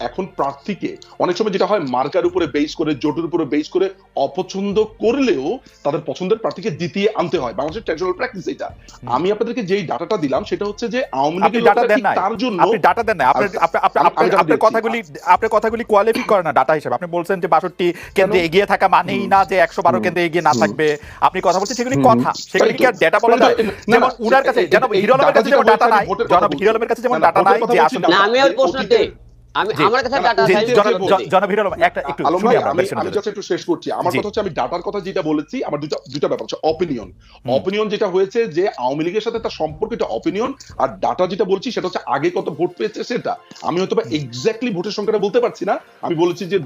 এখন প্রার্থীকে অনেক সময় যেটা হয় মার্কার উপরে বেস করে জোটের উপরে বেস করে অপছন্দ করলেও তাদের পছন্দের প্রার্থীকে জিতিয়ে আনতে হয়। বাংলাদেশের ট্র্যাডিশনাল প্র্যাকটিস এটা। আমি আপনাদেরকে যেই ডাটাটা দিলাম সেটা হচ্ছে যে আওয়ামী লীগের ডাটা দেন না তার জন্য আপনি ডাটা দেন না আপনার আপনি- আপনি- আমি আপনি- আপনার কথাগুলি আপনার কথাগুলি কোয়ালিফাই করে না ডাটা হিসেবে। আপনি বলছেন যে বাষট্টি কেন্দ্রে এগিয়ে থাকা মানেই না যে একশো বারো হুম। কেন্দ্রে এগিয়ে না থাকবে। আপনি কথা বলছেন সেগুলি কথা। সেগুলি কি আর ডাটা বলা যায়? যেমন উনার কাছে যেন এই হিরো কাছে যেমন ডাটা নাই। জনাব বলছি। কাছে যেমন ডাটা নাই যে আসলে না। আমি ওর প্রশ্ন দেই আমি জি। আমার কাছে না, না, ডাটা জি, আছে জি, আমি জি, কথা জি, বলছি। জনাব হিরো আলম একটা একটু আলম শুনি ভাই আমরা আমি version আমি টা। জাস্ট একটু শেষ করছি। আমার কথা হচ্ছে আমি ডাটার কথা যেটা বলেছি আমার দুটো দুটো ব্যাপার হচ্ছে অপিনিয়ন অপিনিয়ন যেটা হয়েছে যে আওয়ামী লীগের সাথে তার সম্পর্ক এটা অপিনিয়ন আর ডাটা যেটা বলছি সেটা হচ্ছে আগে কত ভোট পেয়েছে সেটা। আমি হয়তো এক্স্যাক্টলি ভোটের সংখ্যাটা বলতে পারছি না। আমি বলেছি যে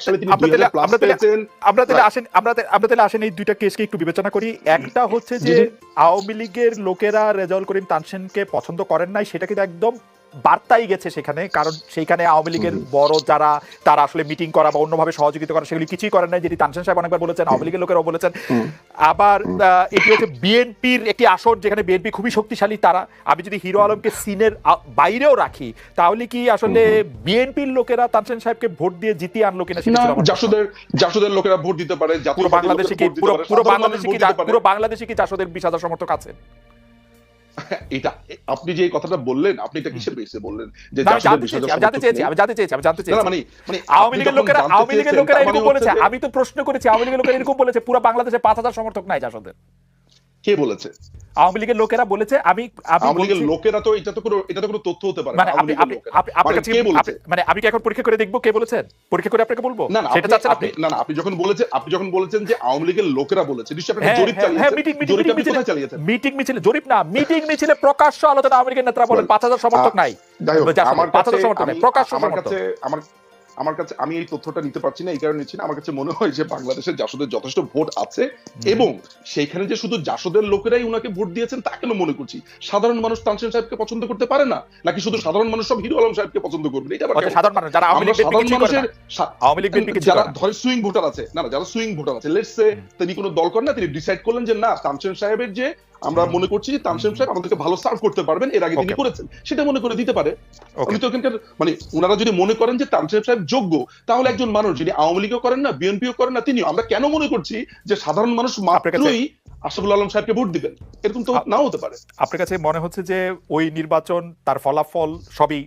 সালে তিনি তাহলে- প্লাস পেয়েছেন। আমরা তাহলে আসেন আমরা তাহলে- আমরা তাহলে আসেন এই দুইটা কেসকে একটু বিবেচনা করি। একটা হচ্ছে যে। আওয়ামী লীগের লোকেরা রেজাউল করিম তানসেনকে পছন্দ করেন নাই সেটা কিন্তু একদম বার্তাই গেছে সেখানে কারণ সেইখানে আওয়ামী লীগের বড় যারা তারা আসলে মিটিং করা বা অন্যভাবে সহযোগিতা করা সেগুলি কিছুই করেন নাই। যেটি তানসেন সাহেব অনেকবার বলেছেন আওয়ামী লীগের লোকেরাও বলেছেন। আবার এটি হচ্ছে বিএনপির একটি আসন যেখানে বিএনপি খুবই শক্তিশালী তারা। আমি যদি হিরো আলমকে সিনের বাইরেও রাখি তাহলে কি আসলে বিএনপির লোকেরা তানসেন সাহেবকে ভোট দিয়ে জিতিয়ে আনলো কিনা প্রশ্ন। জাসদের জাসদের লোকেরা ভোট দিতে পারে পুরো বাংলাদেশে কি পুরো বাংলাদেশে কি পুরো। বাংলাদেশে কি চাষদের বিশ হাজার সমর্থক আছে? এটা আপনি যে কথাটা বললেন আপনি এটা কিসের বেসে বললেন? যে আমি জানতে চেয়েছি আমি জানতে চেয়েছি আমি জানতে চেয়েছি মানে মানে আওয়ামী লীগের লোকেরা আওয়ামী লীগের লোকেরা মানে এরকম বলেছে আমি তো প্রশ্ন করেছি আওয়ামী লীগের লোকেরা এরকম বলেছে পুরো বাংলাদেশে পাঁচ হাজার সমর্থক নাই জাসদের কে বলেছে? আওয়ামী লীগের লোকেরা বলেছে আমি আওয়ামী লীগের লোকেরা তো এটা তো কোনো এটা তো কোনো তথ্য হতে পারে মানে আপনি আপনি মানে বলেছে? মানে আমি কি এখন পরীক্ষা করে দেখব কে বলেছেন? পরীক্ষা করে আপনাকে বলব? না না সেটা চাচ্ছেন আপনি? আপনি না না আপনি যখন বলেছেন আপনি যখন বলেছেন যে আওয়ামী লীগের লোকেরা বলেছে নিশ্চয়ই আপনি হ্যাঁ জরিপ হ্যাঁ, হ্যাঁ মিটিং চালিয়েছেন। মিটিং জরিপ মিটিং মিছিলে চালিয়েছেন? মিটিং মিছিলে জরিপ না মিটিং মিছিলে প্রকাশ্য আলোচনা আমেরিকান নেতারা বলেন পাঁচ হাজার সমর্থক নাই। আমার পাঁচ কাছে হাজার সমর্থক নাই, প্রকাশ্য আমার কাছে আমার আমার কাছে আমি এই তথ্যটা নিতে পারছি না এই কারণে নিচ্ছি না। আমার কাছে মনে হয় যে বাংলাদেশের জাসদের যথেষ্ট ভোট আছে এবং সেইখানে যে শুধু জাসদের লোকেরাই উনাকে ভোট দিয়েছেন তা কেন মনে করছি? সাধারণ মানুষ তানসেন সাহেবকে পছন্দ করতে পারে না? নাকি শুধু সাধারণ মানুষ সব হিরো আলম সাহেবকে পছন্দ করবে? এটা আবার সাধারণ মানুষ যারা আওয়ামী মানুষের আওয়ামী লীগ যারা ধরে সুইং ভোটার আছে না না যারা সুইং ভোটার আছে লেটস সে তিনি কোনো দল করেন না তিনি ডিসাইড করলেন যে না তানসেন সাহেবের যে আমরা মনে করছি যে তানসেন সাহেব আমাদেরকে ভালো সার্ভ করতে পারবেন এর আগে তিনি করেছেন। সেটা মনে করে দিতে পারে। আমি তো এখানকার মানে ওনারা যদি মনে করেন যে তানসেন সাহেব যোগ্য তাহলে একজন মানুষ যিনি আওয়ামী লীগও করেন না বিএনপিও করেন না তিনিও। আমরা কেন মনে করছি যে সাধারণ মানুষ মাত্রই আশরাফুল আলম সাহেবকে ভোট দিবেন? এরকম তো নাও হতে পারে। আপনার কাছে মনে হচ্ছে যে ওই নির্বাচন তার ফলাফল সবই